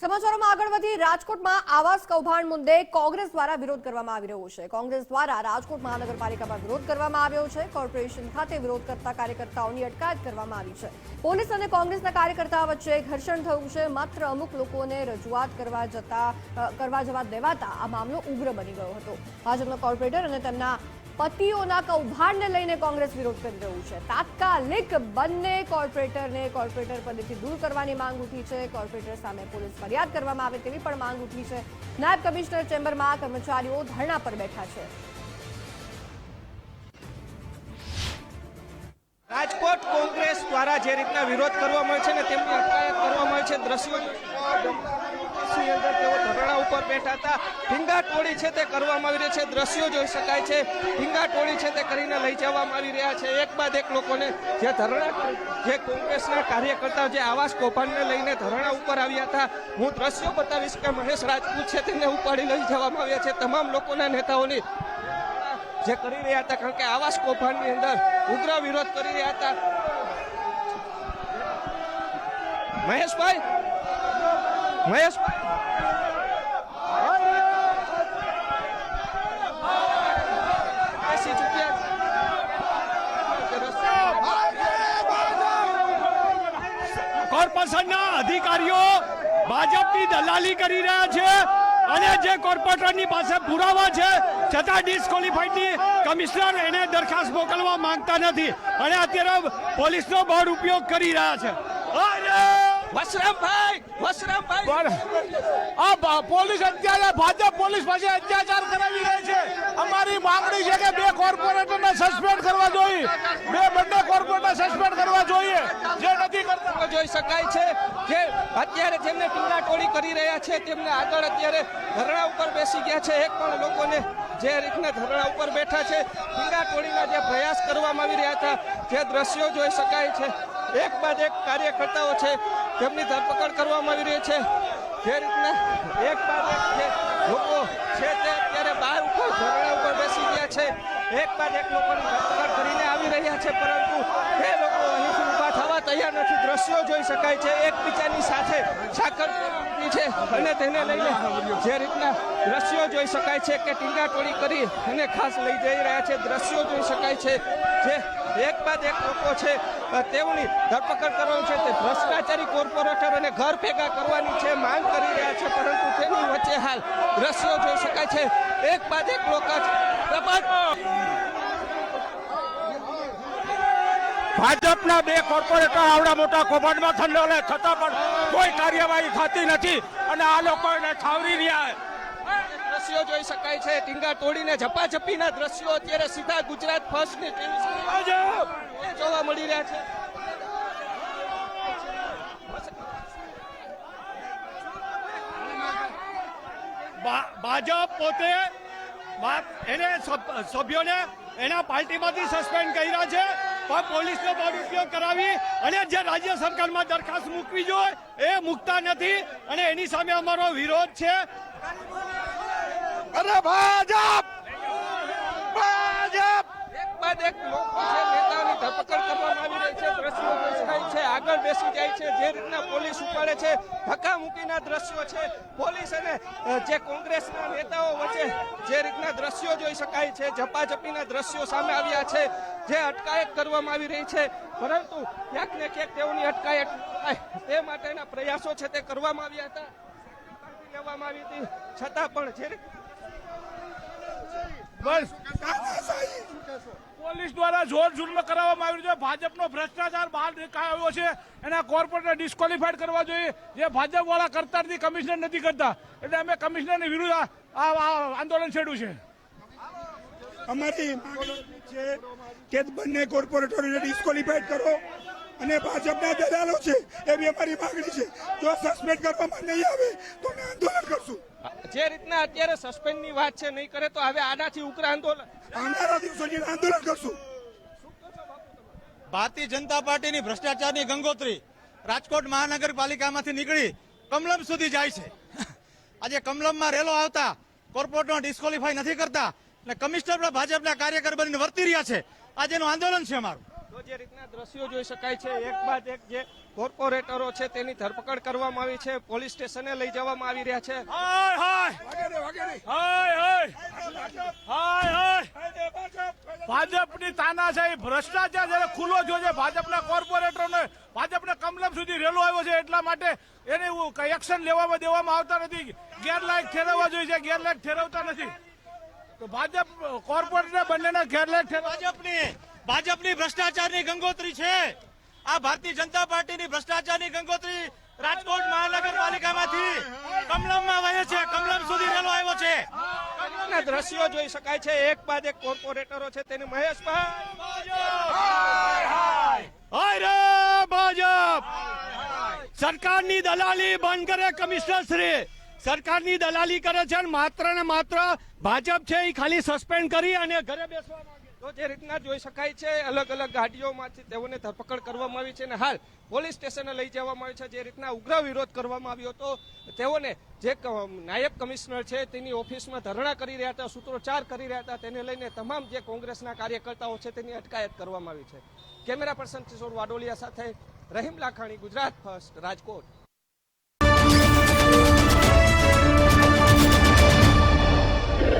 સમાચારોમાં આગળ વધી રાજકોટમાં આવાસ કૌભાંડ મુદ્દે કોંગ્રેસ દ્વારા વિરોધ કરવામાં આવી રહ્યો છે. કોંગ્રેસ દ્વારા રાજકોટ મહાનગરપાલિકામાં વિરોધ કરવામાં આવ્યો છે. કોર્પોરેશન ખાતે વિરોધ કરતા કાર્યકર્તાઓની અટકાયત કરવામાં આવી છે. પોલીસ અને કોંગ્રેસના કાર્યકર્તાઓ વચ્ચે ઘર્ષણ થયું છે. માત્ર અમુક લોકોને રજૂઆત કરવા જતા કરવા જવા દેવાતા આ મામલો ઉગ્ર બની ગયો હતો. ભાજપના કોર્પોરેટર અને તેમના પતિઓના કૌભાંડને લઈને કોંગ્રેસ વિરોધ કરી રહ્યું છે. તાત્કાલિક બંને કોર્પોરેટરને કોર્પોરેટર પદેથી દૂર કરવાની માંગ ઉઠી છે. કોર્પોરેટર સામે પોલીસ ફરિયાદ કરવામાં આવે તેવી પણ માંગ ઉઠી છે. નાયબ કમિશનર ચેમ્બરમાં કર્મચારીઓ ધરણા પર બેઠા છે. રાજકોટ કોંગ્રેસ દ્વારા જે રીતના વિરોધ કરવામાં આવે છે ને તેમની અટકાયત કરવામાં આવે છે. દ્રશ્યો ની અંદર તેઓ ધરણા ઉપર બેઠા હતા. ઢીંગા ટોળી છે તે કરવામાં આવી રહી છે. દ્રશ્યો જોઈ શકાય છે. ઢીંગા ટોળી છે તે કરીને લઈ જવામાં આવી રહ્યા છે. એક બાદ એક લોકોને જે ધરણા જે કોંગ્રેસના કાર્યકર્તાઓ જે આવાસ કૌભાંડને લઈને ધરણા ઉપર આવ્યા હતા. હું દ્રશ્યો બતાવીશ કે મહેશ રાજપૂત છે તેને ઉપાડી લઈ જવામાં આવ્યા છે. તમામ લોકોના નેતાઓની જે કરી રહ્યા હતા, કારણ કે આવાસ કૌભાંડની અંદર ઉગ્ર વિરોધ કરી રહ્યા હતા. મહેશભાઈ ચૂક્યા કોર્પોરેશનના અધિકારીઓ ભાજપની દલાલી કરી રહ્યા છે અને જે કોર્પોરેટરની પાસે પુરાવા છે, છતાં ડિસ્કોલિફાઈડની કમિશનર એને દરખાસ્ત મોકલવા માંગતા નથી અને અત્યારે પોલીસનો બહુ ઉપયોગ કરી રહ્યા છે અરે! વસરામભાઈ વસરામભાઈ. પોલીસ અત્યારે ભાજપ પોલીસ પાસે અત્યાચાર કરાવી રહી છે. અમારી માંગણી છે કે બે કોર્પોરેટરને સસ્પેન્ડ કરવા જોઈએ. બે બંને કોર્પોરેટર સસ્પેન્ડ કરવા જોઈએ. જે નથી કરતા. જોઈ શકાય છે કે અત્યારે જેમને ટોળી કરી રહ્યા છે તેમને આગળ અત્યારે ધરણા ઉપર બેસી ગયા છે. એક પણ લોકોને જે રીતના ધરણા ઉપર બેઠા છે ટોળીના જે પ્રયાસ કરવામાં આવી રહ્યા હતા જે દ્રશ્યો જોઈ શકાય છે. એક બાદ એક કાર્યકર્તાઓ છે તેમની ધરપકડ કરવામાં આવી રહી છે. જે રીતના એક બાદ એક લોકો છે તે અત્યારે બહાર ઉપર ધરણા ઉપર બેસી ગયા છે. એક બાદ એક લોકોની ધરપકડ કરીને આવી રહ્યા છે, પરંતુ તે લોકો અહીંથી થવા તૈયાર નથી. દ્રશ્યો જોઈ શકાય છે. એકબીજાની સાથે સાકર છે અને તેને લઈને જે રીતના દ્રશ્યો જોઈ શકાય છે કે ટીંગાટોળી કરી અને ખાસ લઈ જઈ રહ્યા છે. દ્રશ્યો જોઈ શકાય છે જે એક બાદ એક લોકો છે તેઓની ધરપકડ કરવાની છે. તે ભ્રષ્ટાચારી કોર્પોરેટર અને ઘર ભેગા કરવાની છે, માંગ કરી રહ્યા છે, પરંતુ તેની વચ્ચે હાલ દ્રશ્યો જોઈ શકાય છે. એક બાદ એક લોકો પ્રભાત ભાજપના બે કોર્પોરેટર આવડા મોટા કૌભાંડમાં સંડોવાયેલા છતાં પણ કોઈ કાર્યવાહી થતી નથી. અને આ લોકો એને છાવરી રહ્યા દ્રશ્યો જોઈ શકાય છે ટીંગા તોડીને ઝપાઝપીના દ્રશ્યો અત્યારે સીધા ગુજરાત ફર્સ્ટની ટીવી સ્ક્રીન જોવા મળી રહ્યા છે. ભાજપ પોતે એને સભ્યોને એના પાર્ટીમાંથી સસ્પેન્ડ કર્યા છે. પોલીસનો બળ ઉપયોગ કરાવી અને જે રાજ્ય સરકારમાં દરખાસ્ત મૂકવી જોઈએ એ મૂકતા નથી અને એની સામે અમારો વિરોધ છે. અરે ભાજપ એક બાદ એક લોકો છે નેતાઓની ધરપકડ કરવામાં આવી રહી છે. દ્રશ્યો દેખાય છે. આગળ બેસી જાય છે. જે રીતના પોલીસ ઉપાડે છે, ધક્કા મૂકીના દ્રશ્યો છે. પોલીસ અને જે કોંગ્રેસના નેતાઓ વચ્ચે જે રીતના દ્રશ્યો જોઈ શકાય છે, ઝપાઝપીના દ્રશ્યો સામે આવ્યા છે, જે અટકાયત કરવામાં આવી રહી છે. પરંતુ ક્યાંક ને ક્યાંક તેઓની અટકાયત તે માટેના પ્રયાસો છે તે કરવામાં આવ્યા હતા. લેવામાં આવી હતી. છતાં પણ જે બસ. પોલીસ દ્વારા જોર જુલ્મ કરાવવામાં આવ્યું છે. ભાજપનો ભ્રષ્ટાચાર બહાર આવ્યો છે. એના કોર્પોરેટર ડિસ્કોલિફાઈડ કરવા જોઈએ. જે ભાજપ વાળા કરતા નથી કમિશનર નથી કરતા. એટલે અમે કમિશનરની વિરુદ્ધ આ- આંદોલન છેડ્યું છે. અમારી માંગણી છે કે બંને કોર્પોરેટરોને ડિસ્કોલિફાઈડ કરો. અને ભાજપના દલાલો છે એ બી અમારી માંગણી છે. જો સસ્પેન્ડ કરવામાં નહીં આવે તો અમે આંદોલન કરશું. જે રીતના અત્યારે સસ્પેન્ડની વાત છે નહીં કરે તો હવે આનાથી ઉગ્ર આંદોલન. આવનારા દિવસોની આંદોલન કરશું. ભારતીય જનતા પાર્ટીની ભ્રષ્ટાચારની ગંગોત્રી રાજકોટ મહાનગરપાલિકામાંથી નીકળી કમલમ સુધી જાય છે. આજે કમલમમાં રેલો આવતા કોર્પોરેટનો ડિસ્કોલિફાય નથી કરતા અને કમિશનર પણ ભાજપના કાર્યકર બનીને વર્તી રહ્યા છે. આજેનું આંદોલન છે અમારું. તો જે રીતના દ્રશ્યો જોઈ શકાય છે એક બાદ એક જે કોર્પોરેટરો છે તેની ધરપકડ કરવામાં આવી છે પોલીસ સ્ટેશને લઈ જવામાં આવી રહ્યા છે. ભાજપની તાનાશાહી ભ્રષ્ટાચાર જયારે ખુલ્લો થયો છે ભાજપના કોર્પોરેટરોને ભાજપના કમલમ સુધી રેલો આવ્યો છે એટલા માટે એને એક્શન લેવામાં દેવામાં આવતા નથી. ગેરલાયક ઠેરવવા જોઈએ છે ગેરલાયક ઠેરવતા નથી. તો ભાજપ કોર્પોરેટર બંનેના ગેરલાયક ઠેરવવા ભાજપની ભાજપની ભ્રષ્ટાચારની ગંગોત્રી છે. આ ભારતીય જનતા પાર્ટીની ભ્રષ્ટાચારની ગંગોત્રી રાજકોટ મહાનગરપાલિકામાંથી કમલમમાં વહે છે. કમલમ સુધી રેલો આવ્યો છે. ના દ્રશ્યો જોઈ શકાય છે. એક બાદ એક કોર્પોરેટરો છે તેની મહેશભાઈ. હાય રે ભાજપ! સરકારની દલાલી બંધ કરે કમિશનર શ્રી. સરકારની દલાલી કરે છે માત્ર ને માત્ર ભાજપ છે એ ખાલી સસ્પેન્ડ કરી અને ઘરે બેસવા તો જે રીતના જોઈ શકાય છે, અલગ અલગ ગાડીઓમાંથી તેઓને ધરપકડ કરવામાં આવી છે અને હાલ પોલીસ સ્ટેશને લઈ જવામાં આવી છે. જે રીતના ઉગ્ર વિરોધ કરવામાં આવ્યો હતો, તેઓને જે નાયબ કમિશનર છે તેની ઓફિસમાં ધરણા કરી રહ્યા હતા, સૂત્રોચ્ચાર કરી રહ્યા હતા, તેને લઈને તમામ જે કોંગ્રેસના કાર્યકર્તાઓ છે તેની અટકાયત કરવામાં આવી છે. કેમેરા પર્સન કિશોર વાડોલિયા સાથે રહીમ લાખાણી, ગુજરાત ફર્સ્ટ રાજકોટ.